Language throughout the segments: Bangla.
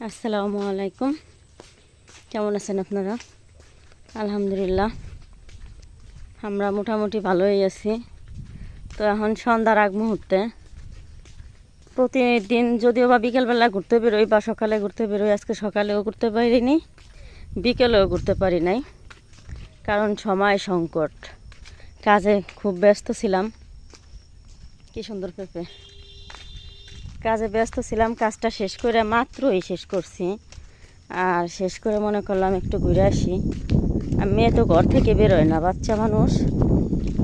আসসালামু আলাইকুম। কেমন আছেন আপনারা? আলহামদুলিল্লাহ। আমরা মোটামুটি ভালোই আছি। তো এখন সন্ধ্যার আগ মুহূর্তে। প্রতিদিন যদিও বা বিকেলবেলা ঘুরতে বেরোই বা সকালে ঘুরতে বেরোই, আজকে সকালেও ঘুরতে পারিনি, বিকেলেও ঘুরতে পারি নাই। কারণ সময় সংকট। কাজে খুব ব্যস্ত ছিলাম। কি সুন্দর পেঁপে। কাজে ব্যস্ত ছিলাম, কাজটা শেষ করে মাত্রই শেষ করছি। আর শেষ করে মনে করলাম একটু ঘুরে আসি। আর মেয়ে তো ঘর থেকে বেরোয় না, বাচ্চা মানুষ।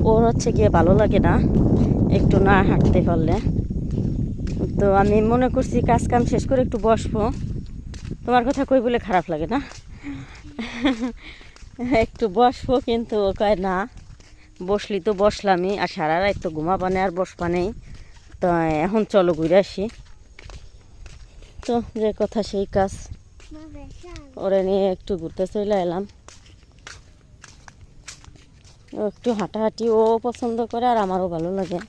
ওর হচ্ছে গিয়ে ভালো লাগে না, একটু না হাঁটতে পারলে। তো আমি মনে করছি কাজ কাম শেষ করে একটু বসবো। তোমার কথা কই বলে খারাপ লাগে না? একটু বসবো কিন্তু ও কয় না, বসলি তো বসলামই, আর সারা রাত তো ঘুমাবানে আর বসবা নেই। তো, এখন চলো ঘুরে আসি। তো, যে কথা সেই কাজ। ওরে নিয়ে একটু ঘুরতে চলে এলাম। একটু হাঁটাহাঁটি ও পছন্দ করে আর আমারও ভালো লাগে।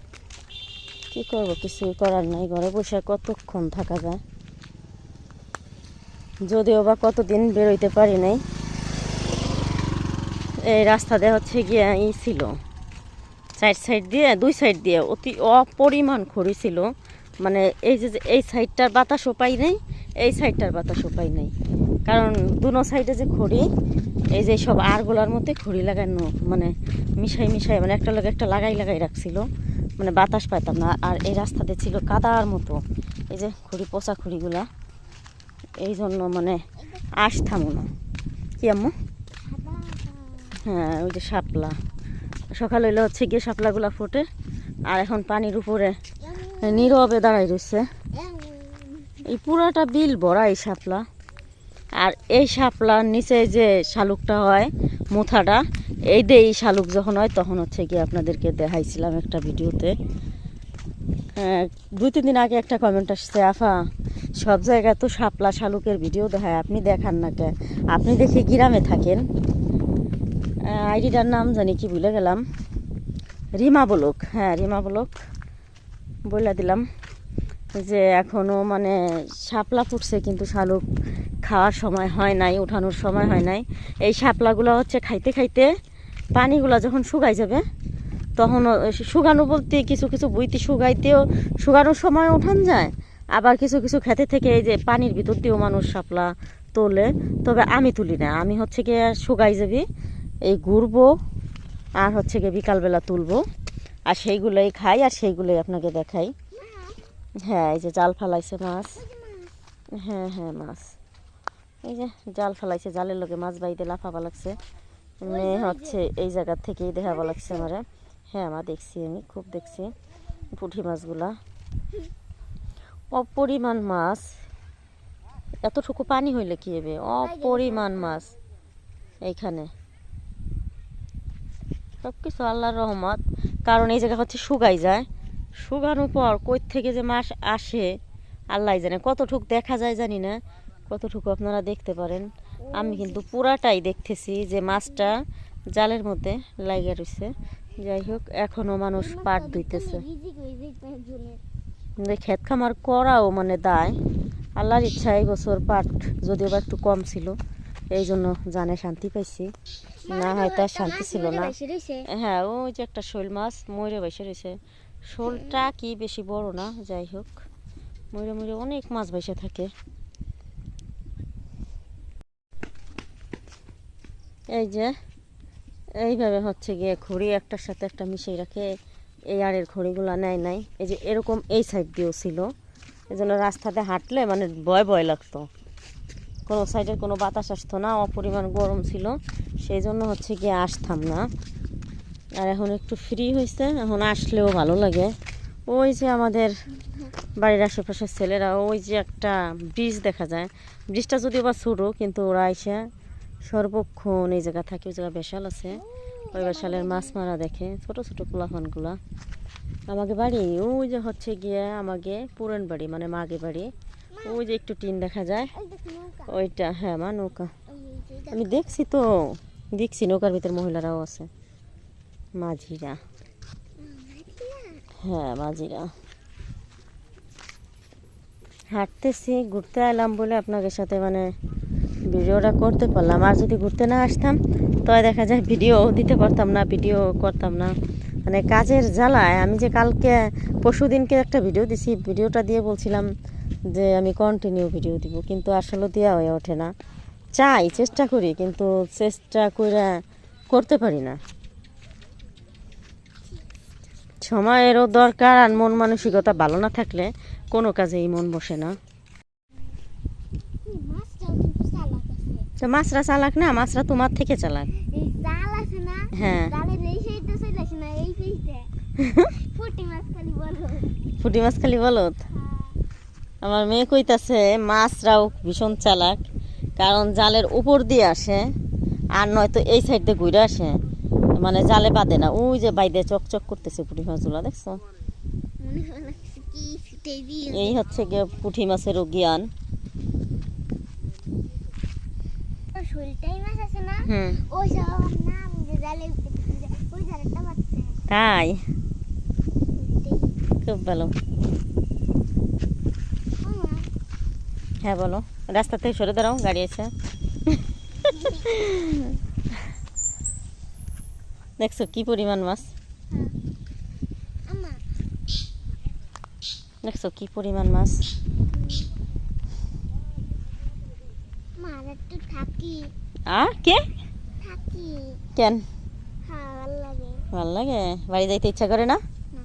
কি করব, কিছুই করার নাই। ঘরে বসে কতক্ষণ থাকা যায়? যদিও বা কতদিন বেরোইতে পারি নাই। এই রাস্তা দিয়ে হচ্ছে গিয়ে ছিল। সাইড সাইড দিয়ে দুই সাইড দিয়ে অতি অপরিমাণ খড়ি ছিল। মানে এই যে এই সাইডটার বাতাসও পাই নাই এই সাইডটার বাতাসও পাই নাই। কারণ দুনো সাইডে যে খড়ি এই যে সব আরগুলার মধ্যে খড়ি লাগানো মানে মিশাই মিশাই মানে একটা লোক একটা লাগাই লাগাই রাখছিল। মানে বাতাস পাইতাম না আর এই রাস্তাতে ছিল কাদার মতো। এই যে খড়ি পচা খড়িগুলা। এই জন্য মানে আসতামও না। কি আম্মু? হ্যাঁ ওই যে শাপলা সকাল হইলে হচ্ছে গিয়ে শাপলাগুলা ফোটে। আর এখন পানির উপরে নীরবে দাঁড়াই রয়েছে। এই পুরাটা বিল ভরা এই শাপলা। আর এই শাপলার নিচে যে শালুকটা হয় মুথাটা এই দিয়ে এই শালুক যখন হয় তখন হচ্ছে গিয়ে আপনাদেরকে দেখাইছিলাম একটা ভিডিওতে। হ্যাঁ, দুই তিন দিন আগে একটা কমেন্ট আসছে আফা সব জায়গায় তো শাপলা শালুকের ভিডিও দেখায় আপনি দেখান না কে? আপনি দেখি গ্রামে থাকেন। আইডিটার নাম জানি কি ভুলে গেলাম। রিমা বলক হ্যাঁ রিমা বলক। বলে দিলাম যে এখনও মানে শাপলা ফুটছে কিন্তু শালুক খাওয়ার সময় হয় নাই, উঠানোর সময় হয় নাই। এই শাপলাগুলো হচ্ছে খাইতে খাইতে পানিগুলো যখন শুকাই যাবে, তখন শুকানো বলতে কিছু কিছু বইতে শুকাইতেও, শুকানোর সময় উঠান যায়, আবার কিছু কিছু খেতে থেকে এই যে পানির ভিতর দিয়েও মানুষ শাপলা তোলে। তবে আমি তুলি না, আমি হচ্ছে গিয়ে শুকাই যাবি এই ঘুরবো, আর হচ্ছে গিয়ে বিকালবেলা তুলবো। আর সেইগুলোই খাই, আর সেইগুলোই আপনাকে দেখাই। হ্যাঁ এই যে জাল ফালাইছে মাছ। হ্যাঁ হ্যাঁ মাছ। এই যে জাল ফালাইছে, জালের লোকে মাছ বাইতে লাফাবা লাগছে। মেয়ে হচ্ছে এই জায়গার থেকেই দেখাবা লাগছে আমারে। হ্যাঁ আমার দেখছি আমি, খুব দেখছি পুঁটি মাছগুলা। অপরিমাণ মাছ। এতটুকু পানি হইলে কি হবে? অপরিমাণ মাছ। এইখানে। সব কিছু আল্লাহর রহমত। কারণ এই জায়গা হচ্ছে শুকাই যায়। শুকানোর পর কই থেকে যে মাছ আসে আল্লাহ জানে। কতটুক দেখা যায় জানি না। কতটুকু আপনারা দেখতে পারেন। আমি কিন্তু পুরাটাই দেখতেছি যে মাছটা জালের মধ্যে লাগিয়ে রয়েছে যাই হোক, এখনও মানুষ পাট ধুইতেছে। ক্ষেত খামার করাও মানে দায়। আল্লাহর ইচ্ছা এই বছর পাট যদিও বা একটু কম ছিল। এই জন্য জানে শান্তি পাইছি। না হয়তো আর শান্তি ছিল না। হ্যাঁ ওই যে একটা শোল মাছ ময়ূরে বাইসে রয়েছে শোলটা কি বেশি বড় না যাই হোক। ময়ূরে ময়ূরে অনেক মাছ বাইসে থাকে। এই যে এইভাবে হচ্ছে গিয়ে ঘড়ি একটার সাথে একটা মিশিয়ে রাখে এই আরের খড়িগুলো নেয় নাই। এই যে এরকম এই সাইড দিয়েও ছিল। এই জন্য রাস্তাতে হাঁটলে মানে ভয় ভয় লাগতো। কোনো সাইডের কোনো বাতাস আসতো না, অপরিমাণ গরম ছিল। সেই জন্য হচ্ছে গিয়ে আসতাম না। আর এখন একটু ফ্রি হয়েছে এখন আসলেও ভালো লাগে। ওই যে আমাদের বাড়ির আশেপাশের ছেলেরা, ওই যে একটা ব্রিজ দেখা যায়। ব্রিজটা যদিও বা ছোটো, কিন্তু ওরা এসে সর্বক্ষণ এই জায়গা থাকে, ওই জায়গা বেশাল আছে। ওই বেশালের মাছ মারা দেখে, ছোট ছোট পোলাফানগুলা আমাকে বাড়ি, ওই যে হচ্ছে গিয়ে আমাকে পুরান বাড়ি মানে মাগে বাড়ি। ওই যে একটু টিন দেখা যায়। ওইটা হ্যাঁ মা নৌকা। আমি দেখছি তো দেখছি নৌকার ভিতর মহিলারাও আছে। মাঝিরা। হ্যাঁ মাঝিরা। হাঁটতেছি ঘুরতে এলাম বলে আপনাদের সাথে মানে ভিডিওটা করতে পারলাম। আর যদি ঘুরতে না আসতাম তবে দেখা যায় ভিডিও দিতে পারতাম না ভিডিও করতাম না। মানে কাজের জ্বালায়। আমি যে কালকে পরশু দিনকে একটা ভিডিও দিছি ভিডিওটা দিয়ে বলছিলাম যে আমি কন্টিনিউ ভিডিও দিব কিন্তু আসলে দেওয়া হয়ে ওঠে না। চাই চেষ্টা করি কিন্তু চেষ্টা করে করতে পারি না। সময়েরও দরকার আর মন মানসিকতা ভালো না থাকলে কোনো কাজেই মন বসে না। তো মাছরা চালাক না? মাছরা তোমার থেকে চালাক। এই হ্যাঁ এই এই ফুটি মাছ খালি বলো পুঁটি মাছ খালি বলো আমার মেয়ে কইতাছে মাছরাও ভীষণ চালাক কারণ জালের উপর দিয়ে আসে আর নয়তো এই সাইড দিয়ে ঘুরে আসে। মানে জালে বাঁধে না। ওই যে বাইদে চকচক করতেছে পুঁটি মাছগুলো দেখছ? এই হচ্ছে গিয়ে পুঁটি মাছেরও জ্ঞান তাই? খুব আছে না হুম ওই সব নাম যে জালে উঠে ওই জালটা বাচ্চা তাই খুব ভালো হ্যাঁ বলো। রাস্তা থেকে সরে দাঁড়াও গাড়ি আছে। দেখছ কি পরিমাণ মাছ? দেখছ কি পরিমাণ মাছ? মার একটু থাকি আ কে? কেন? ভালো লাগে? বাড়ি যাইতে ইচ্ছা করে না? না।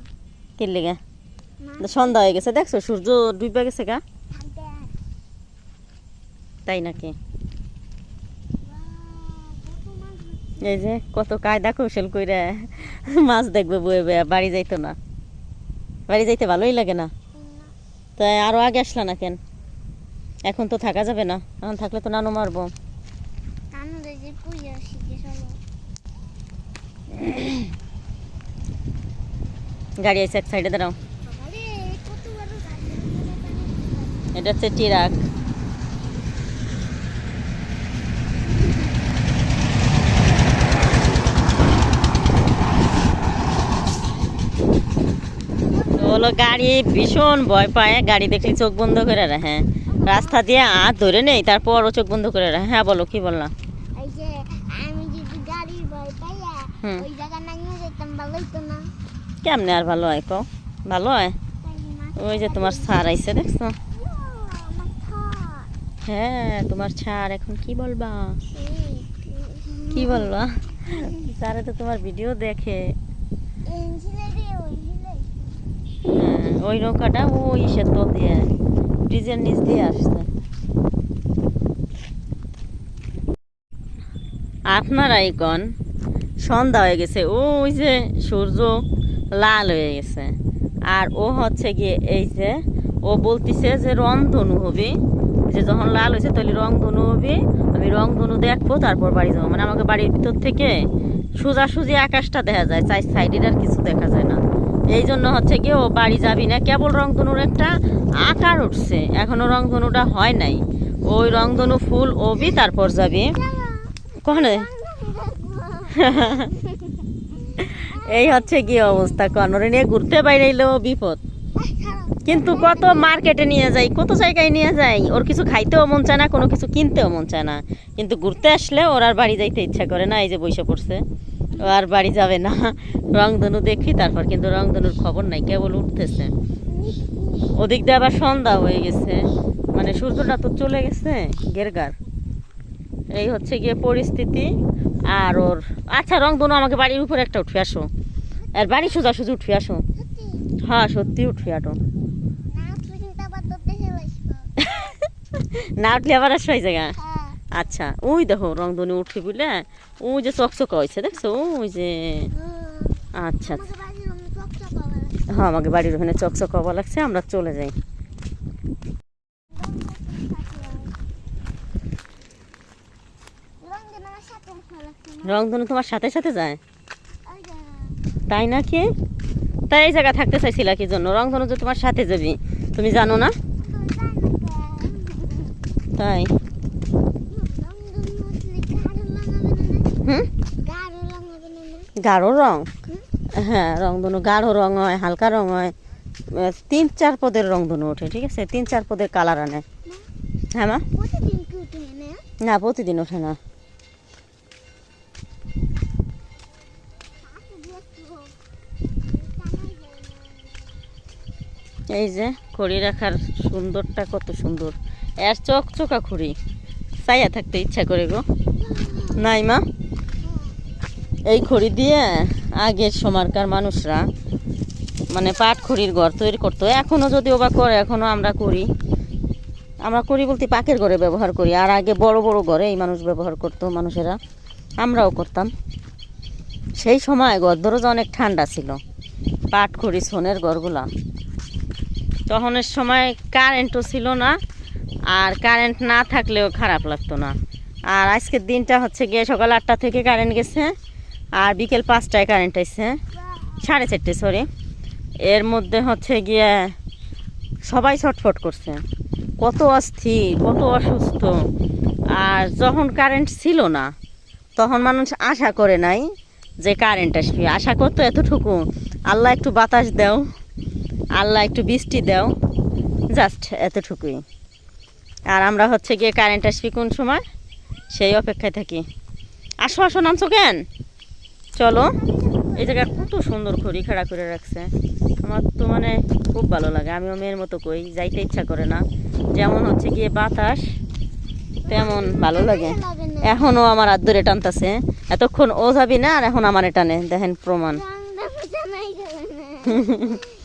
কে লেগে? সন্ধ্যা হয়ে গেছে দেখছ? সূর্য ডুবে গেছে গা। আর তাই নাকি। এই যে কত কায়দা কৌশল কইরা মাছ দেখবে, বয়ে বয়ে বাড়ি যাইতো না। বাড়ি যাইতে ভালোই লাগে না। তাই আরও আগে আসলা না কেন? এখন তো থাকা যাবে না। এখন থাকলে তো নানু মারবো। গাড়ি আছে এক সাইডে, দাঁড়াও। এটা হচ্ছে টিরাক। হলো গাড়ি ভীষণ ভয় পায়। গাড়ি দেখলে চোখ বন্ধ করে রাখে। রাস্তা দিয়ে আর ধরে নেই তারপর ও চোখ বন্ধ করে রাখে। হ্যাঁ বলো কি বললাম কেমনে আর ভালো হয় কও? ভালো হয়? ওই যে তোমার সার আইসে দেখছ। হ্যাঁ তোমার ছাড় এখন কি বলবা? কি বলবা? স্যারে তো তোমার ভিডিও দেখে এই ছিলে রে, ওই ছিলে। হ্যাঁ, ওই নৌকাটা ওই ইসের তো দিয়ে, ব্রিজের নিচ দিয়ে আসছে। আপনারাই কন সন্ধ্যা হয়ে গেছে ওই যে সূর্য লাল হয়ে গেছে। আর ও হচ্ছে গিয়ে এই যে, ও বলতিছে যে রং ধনু হবে। যে যখন লাল হয়েছে তাহলে রং ধনু হবে, আমি রং ধনু দেখব, তারপর বাড়ি যাব। মানে আমাকে বাড়ির ভিতর থেকে সোজাসুজি আকাশটা দেখা যায়, চাই সাইডের আর কিছু দেখা যায় না। এই জন্য হচ্ছে কি, ও বাড়ি যাবি না। কেবল রংধনুর একটা আকার উঠছে। এখনও রংধনুটা হয় নাই। ওই রংধনু ফুল ওবি, তারপর যাবি। কখনো? এই হচ্ছে কি অবস্থা কনরে নিয়ে ঘুরতে বাইরে বিপদ। কিন্তু কত মার্কেটে নিয়ে যাই, কত জায়গায় নিয়ে যাই। ওর কিছু খাইতেও মন চায় না, কোনো কিছু কিনতেও মন চায় না। কিন্তু ঘুরতে আসলে ওর আর বাড়ি যাইতে ইচ্ছা করে না, এই যে বসে পড়ছে। আর বাড়ি যাবে না। রংধনু দেখি তারপর কিন্তু রংধনুর খবর নাই কেবল উঠতেছে। ওদিক দিয়ে আবার সন্ধ্যা হয়ে গেছে। মানে সূর্যটা তো চলে গেছে গেরগার। এই হচ্ছে গিয়ে পরিস্থিতি। আর ওর আচ্ছা রংধনু আমাকে বাড়ির উপরে একটা উঠে আসো। আর বাড়ি সোজা সোজা উঠে আসো। হ্যাঁ সত্যি উঠে আটো। না উঠলে আবার আসো এই জায়গা আচ্ছা ওই দেখো রংধনু উঠে বুঝলে? ওই যে চকচকা হয়েছে দেখছ? ওই যে আচ্ছা। হ্যাঁ আমাকে বাড়ির ওখানে চকচক হওয়া লাগছে আমরা চলে যাই। রংধনু তোমার সাথে সাথে যায়? তাই নাকি? তাই এই জায়গা থাকতে চাইছিলা কি জন্য? রংধনু যে তোমার সাথে যাবি তুমি জানো না? তাই। গাঢ় রং। হ্যাঁ রংধনু গাঢ় রং হয়, হালকা রং হয়। তিন চার পদের রংধনু ওঠে, ঠিক আছে? তিন চার পদের কালার আনে। হ্যাঁ মা? না, প্রতিদিন ওঠে না। এই যে, খড়ি রাখার সুন্দরটা কত সুন্দর। এর চক চোকা খড়ি। চাইয়া থাকতে ইচ্ছা করে গো। নাই, মা? এই খড়ি দিয়ে আগের সময়কার মানুষরা মানে পাট খড়ির ঘর তৈরি করতো। এখনও যদিও বা করে, এখনও আমরা করি। আমরা করি বলতে পাকের ঘরে ব্যবহার করি। আর আগে বড় বড় ঘরে এই মানুষ ব্যবহার করতো, মানুষেরা। আমরাও করতাম। সেই সময় ঘর দরজা অনেক ঠান্ডা ছিল, পাট খড়ি, সোনের ঘরগুলা। তখনের সময় কারেন্টও ছিল না, আর কারেন্ট না থাকলেও খারাপ লাগতো না। আর আজকের দিনটা হচ্ছে গিয়ে সকাল আটটা থেকে কারেন্ট গেছে। আর বিকেল পাঁচটায় কারেন্ট আসছে সাড়ে চারটে সরি এর মধ্যে হচ্ছে গিয়ে সবাই ছটফট করছে। কত অস্থির, কত অসুস্থ। আর যখন কারেন্ট ছিল না, তখন মানুষ আশা করে নাই যে কারেন্ট আসবে। আশা করতো এতটুকু। আল্লাহ একটু বাতাস দাও। আল্লাহ একটু বৃষ্টি দাও। জাস্ট এতটুকুই। আর আমরা হচ্ছে গিয়ে কারেন্ট আসবি কোন সময়? সেই অপেক্ষায় থাকি। আসো আসো, নামছো কেন? চলো এই জায়গা কত সুন্দর খড়ি খাড়া করে রাখছে। আমার তো মানে খুব ভালো লাগে আমিও মেয়ের মতো কই যাইতে ইচ্ছা করে না। যেমন হচ্ছে গিয়ে বাতাস তেমন ভালো লাগে। এখনও আমার হাত ধরে টানতেছে। এতক্ষণ ও যাবি না আর এখন আমার টানে দেখেন প্রমাণ।